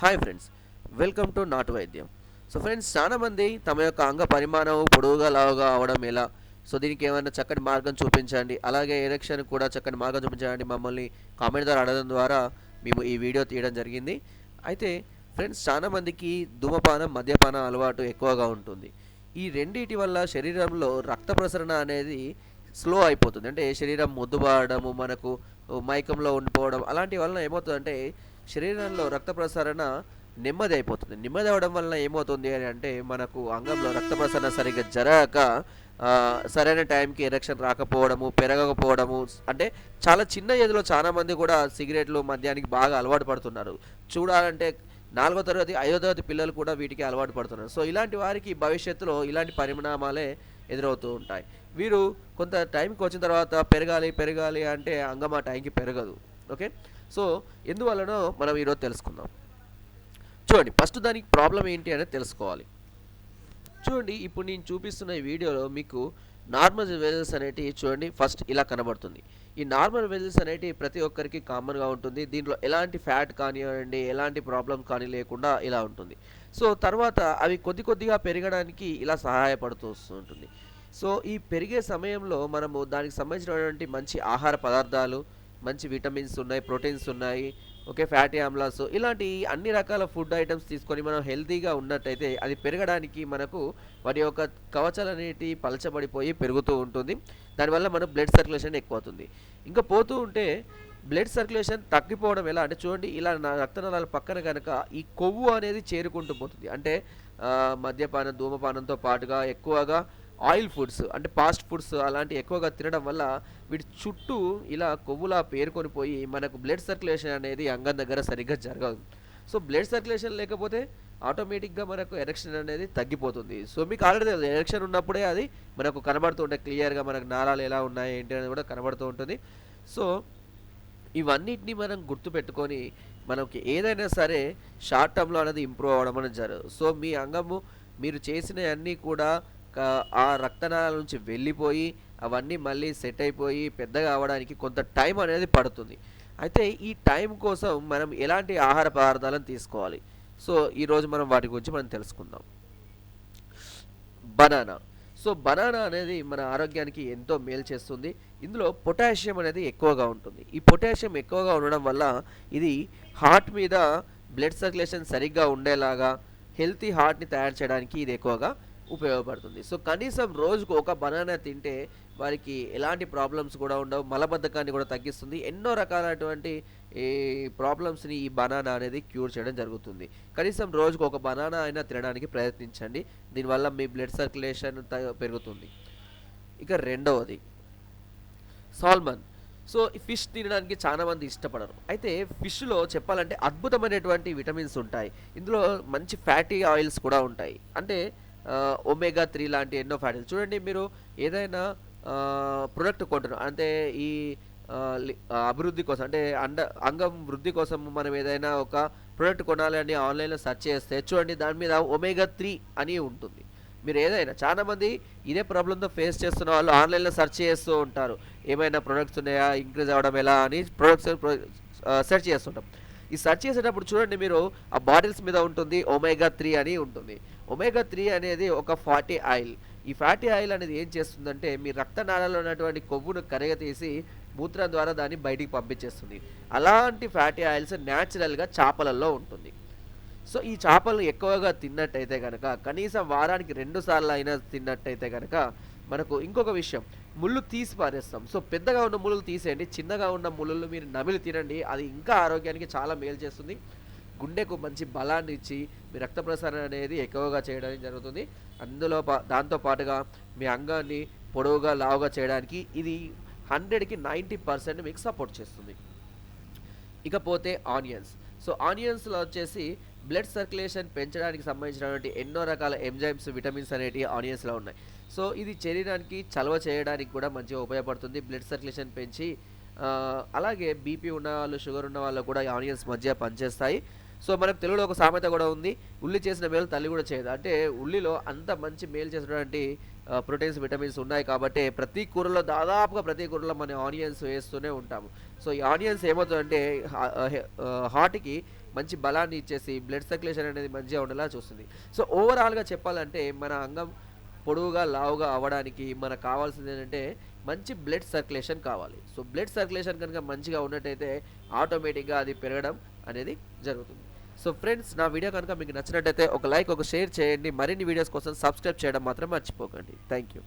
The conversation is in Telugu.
హాయ్ ఫ్రెండ్స్ వెల్కమ్ టు నాటు వైద్యం సో ఫ్రెండ్స్ చాలామంది తమ యొక్క అంగ పరిమాణం పొడవుగా లావుగా అవడం ఎలా? సో దీనికి ఏమైనా చక్కటి మార్గం చూపించండి. అలాగే ఎరక్షన్ కూడా చక్కటి మార్గం చూపించండి. మమ్మల్ని కామెంట్ ద్వారా అడగడం ద్వారా మేము ఈ వీడియో తీయడం జరిగింది. అయితే ఫ్రెండ్స్ చాలామందికి ధూమపానం మద్యపానం అలవాటు ఎక్కువగా ఉంటుంది. ఈ రెండిటి వల్ల శరీరంలో రక్త ప్రసరణ అనేది స్లో అయిపోతుంది. అంటే శరీరం మొద్దుబారడము మనకు మైకంలో ఉండిపోవడం అలాంటి వలన ఏమవుతుందంటే శరీరంలో రక్త ప్రసరణ నెమ్మది అయిపోతుంది. నెమ్మది అవ్వడం వలన ఏమవుతుంది అని అంటే మనకు అంగంలో రక్త ప్రసరణ సరిగ్గా జరగక సరైన టైంకి ఎరక్షన్ రాకపోవడము పెరగకపోవడము అంటే చాలా చిన్న ఏదిలో చాలా మంది కూడా సిగరెట్లు మద్యానికి బాగా అలవాటు పడుతున్నారు. చూడాలంటే నాలుగో తరగతి ఐదో తరగతి పిల్లలు కూడా వీటికి అలవాటు పడుతున్నారు. సో ఇలాంటి వారికి భవిష్యత్తులో ఇలాంటి పరిణామాలే ఎదురవుతూ ఉంటాయి. వీరు కొంత టైంకి వచ్చిన తర్వాత పెరగాలి పెరగాలి అంటే అంగం ఆ టైంకి పెరగదు. ఓకే? సో ఎందువలనో మనం ఈరోజు తెలుసుకుందాం. చూడండి ఫస్ట్ దానికి ప్రాబ్లం ఏంటి అనేది తెలుసుకోవాలి. చూడండి ఇప్పుడు నేను చూపిస్తున్న ఈ వీడియోలో మీకు నార్మల్ వెజల్స్ అనేటివి చూడండి ఫస్ట్ ఇలా కనబడుతుంది. ఈ నార్మల్ వెజల్స్ అనేటివి ప్రతి ఒక్కరికి కామన్గా ఉంటుంది. దీంట్లో ఎలాంటి ఫ్యాట్ కానివ్వండి ఎలాంటి ప్రాబ్లం కానీ లేకుండా ఇలా ఉంటుంది. సో తర్వాత అవి కొద్ది కొద్దిగా పెరగడానికి ఇలా సహాయపడుతూ వస్తుంటుంది సో ఈ పెరిగే సమయంలో మనము దానికి సంబంధించినటువంటి మంచి ఆహార పదార్థాలు మంచి విటమిన్స్ ఉన్నాయి ప్రోటీన్స్ ఉన్నాయి ఓకే ఫ్యాటీ ఆమ్లాస్ ఇలాంటి అన్ని రకాల ఫుడ్ ఐటమ్స్ తీసుకొని మనం హెల్తీగా ఉన్నట్టయితే అది పెరగడానికి మనకు వాటి యొక్క కవచాలు అనేటి పలచబడిపోయి పెరుగుతూ ఉంటుంది. దానివల్ల మన బ్లడ్ సర్క్యులేషన్ ఎక్కువ అవుతుంది ఇంకా పోతూ ఉంటే బ్లడ్ సర్క్యులేషన్ తగ్గిపోవడం ఎలా అంటే చూడండి ఇలా నా రక్తనాళాల పక్కన కనుక ఈ కొవ్వు అనేది చేరుకుంటూ పోతుంది. అంటే మద్యపానం ధూమపానంతో పాటుగా ఎక్కువగా ఆయిల్ ఫుడ్స్ అంటే ఫాస్ట్ ఫుడ్స్ అలాంటి ఎక్కువగా తినడం వల్ల వీటి చుట్టూ ఇలా కొవ్వులా పేరుకొని పోయి మనకు బ్లడ్ సర్క్యులేషన్ అనేది అంగం దగ్గర సరిగ్గా జరగదు. సో బ్లడ్ సర్క్యులేషన్ లేకపోతే ఆటోమేటిక్గా మనకు ఎరక్షన్ అనేది తగ్గిపోతుంది. సో మీకు ఆల్రెడీ తెలుసు ఎరక్షన్ ఉన్నప్పుడే అది మనకు కనబడుతూ ఉంటాయి క్లియర్గా మనకు నారాలు ఎలా ఉన్నాయి ఏంటి అనేది కూడా కనబడుతూ ఉంటుంది. సో ఇవన్నిటిని మనం గుర్తుపెట్టుకొని మనకి ఏదైనా సరే షార్ట్ టర్మ్లో అనేది ఇంప్రూవ్ అవ్వడం అనేది జరగదు. సో మీ అంగము మీరు చేసిన అన్నీ కూడా ఆ రక్తనాళాల నుంచి వెళ్ళిపోయి అవన్నీ మళ్ళీ సెట్ అయిపోయి పెద్దగా అవడానికి కొంత టైం అనేది పడుతుంది. అయితే ఈ టైం కోసం మనం ఎలాంటి ఆహార పదార్థాలను తీసుకోవాలి? సో ఈరోజు మనం వాటి గురించి మనం తెలుసుకుందాం. బనానా. సో బనానా అనేది మన ఆరోగ్యానికి ఎంతో మేలు చేస్తుంది. ఇందులో పొటాషియం అనేది ఎక్కువగా ఉంటుంది. ఈ పొటాషియం ఎక్కువగా ఉండడం వల్ల ఇది హార్ట్ మీద బ్లడ్ సర్క్యులేషన్ సరిగ్గా ఉండేలాగా హెల్తీ హార్ట్ని తయారు చేయడానికి ఇది ఎక్కువగా ఉపయోగపడుతుంది. సో కనీసం రోజుకు ఒక బనానా తింటే వారికి ఎలాంటి ప్రాబ్లమ్స్ కూడా ఉండవు మలబద్ధకాన్ని కూడా తగ్గిస్తుంది. ఎన్నో రకాలైనటువంటి ఈ ప్రాబ్లమ్స్ని ఈ బనానా అనేది క్యూర్ చేయడం జరుగుతుంది. కనీసం రోజుకు ఒక బనానా అయినా తినడానికి ప్రయత్నించండి. దీనివల్ల మీ బ్లడ్ సర్క్యులేషన్ త- పెరుగుతుంది. ఇక రెండవది సాల్మన్. సో ఈ ఫిష్ తినడానికి చాలా మంది ఇష్టపడరు. అయితే ఫిష్లో చెప్పాలంటే అద్భుతమైనటువంటి విటమిన్స్ ఉంటాయి. ఇందులో మంచి ఫ్యాటీ ఆయిల్స్ కూడా ఉంటాయి. అంటే ఒమేగా త్రీ లాంటి ఎన్నో ఫ్యాటీలు చూడండి మీరు ఏదైనా ప్రొడక్ట్ కొంటున్నారు అంటే ఈ అభివృద్ధి కోసం అంటే అండ అంగం వృద్ధి కోసం మనం ఏదైనా ఒక ప్రోడక్ట్ కొనాలి అని ఆన్లైన్లో సెర్చ్ చేస్తే చూడండి దాని మీద ఒమేగా త్రీ అని ఉంటుంది. మీరు ఏదైనా చాలామంది ఇదే ప్రాబ్లంతో ఫేస్ చేస్తున్న వాళ్ళు ఆన్లైన్లో సెర్చ్ చేస్తూ ఉంటారు. ఏమైనా ప్రొడక్ట్స్ ఉన్నాయా ఇంక్రీజ్ అవ్వడం ఎలా అని ప్రొడక్ట్స్ సెర్చ్ చేస్తుంటాం. ఈ సెర్చ్ చేసేటప్పుడు చూడండి మీరు ఆ బాటిల్స్ మీద ఉంటుంది ఒమేగా త్రీ అని ఉంటుంది. ఒమేగా త్రీ అనేది ఒక ఫాటీ ఆయిల్ ఈ ఫ్యాటీ ఆయిల్ అనేది ఏం చేస్తుందంటే మీ రక్తనాళాల్లో ఉన్నటువంటి కొవ్వును కరగతీసి మూత్రం ద్వారా దాన్ని బయటికి పంపించేస్తుంది. అలాంటి ఫ్యాటీ ఆయిల్స్ న్యాచురల్గా చేపలలో ఉంటుంది. సో ఈ చేపలు ఎక్కువగా తిన్నట్టయితే కనుక కనీసం వారానికి రెండు సార్లు అయినా తిన్నట్టయితే కనుక మనకు ఇంకొక విషయం. ముళ్ళు తీసి పారేస్తాం. సో పెద్దగా ఉన్న ముళ్ళు తీసేయండి. చిన్నగా ఉన్న ముళ్ళు మీరు నమిలి తినండి. అది ఇంకా ఆరోగ్యానికి చాలా మేలు చేస్తుంది. గుండెకు మంచి బలాన్ని ఇచ్చి మీ రక్త ప్రసరణ అనేది ఎక్కువగా చేయడానికి జరుగుతుంది. అందులో పా దాంతో పాటుగా మీ అంగాన్ని పొడవుగా లావుగా చేయడానికి ఇది హండ్రెడ్కి నైంటీ పర్సెంట్ మీకు సపోర్ట్ చేస్తుంది. ఇకపోతే ఆనియన్స్. సో ఆనియన్స్లో వచ్చేసి బ్లడ్ సర్క్యులేషన్ పెంచడానికి సంబంధించినటువంటి ఎన్నో రకాల ఎంజైమ్స్ విటమిన్స్ అనేటివి ఆనియన్స్లో ఉన్నాయి. సో ఇది శరీరానికి చలవ చేయడానికి కూడా మంచిగా ఉపయోగపడుతుంది. బ్లడ్ సర్క్యులేషన్ పెంచి అలాగే బీపీ ఉన్న వాళ్ళు షుగర్ ఉన్న వాళ్ళు కూడా ఈ ఆనియన్స్ మధ్య పనిచేస్తాయి. సో మనకు తెలుగులో ఒక సామెత కూడా ఉంది. ఉల్లి చేసిన మేలు తల్లి కూడా చేయదు. అంటే ఉల్లిలో అంత మంచి మేలు చేసినటువంటి ప్రోటీన్స్ విటమిన్స్ ఉన్నాయి కాబట్టి ప్రతి కూరలో దాదాపుగా ప్రతి కూరలో మనం ఆనియన్స్ వేస్తూనే ఉంటాము. సో ఈ ఆనియన్స్ ఏమవుతుందంటే హార్ట్కి మంచి బలాన్ని ఇచ్చేసి బ్లడ్ సర్క్యులేషన్ అనేది మంచిగా ఉండేలా చూస్తుంది. సో ఓవరాల్గా చెప్పాలంటే మన అంగం పొడవుగా లావుగా అవ్వడానికి మనకు కావాల్సింది ఏంటంటే మంచి బ్లడ్ సర్క్యులేషన్ కావాలి. సో బ్లడ్ సర్క్యులేషన్ కనుక మంచిగా ఉన్నట్టయితే ఆటోమేటిక్గా అది పెరగడం అనేది జరుగుతుంది. సో ఫ్రెండ్స్ నా వీడియో కనుక మీకు నచ్చినట్టయితే ఒక లైక్ ఒక షేర్ చేయండి. మరిన్ని వీడియోస్ కోసం సబ్స్క్రైబ్ చేయడం మాత్రం మర్చిపోకండి. Thank you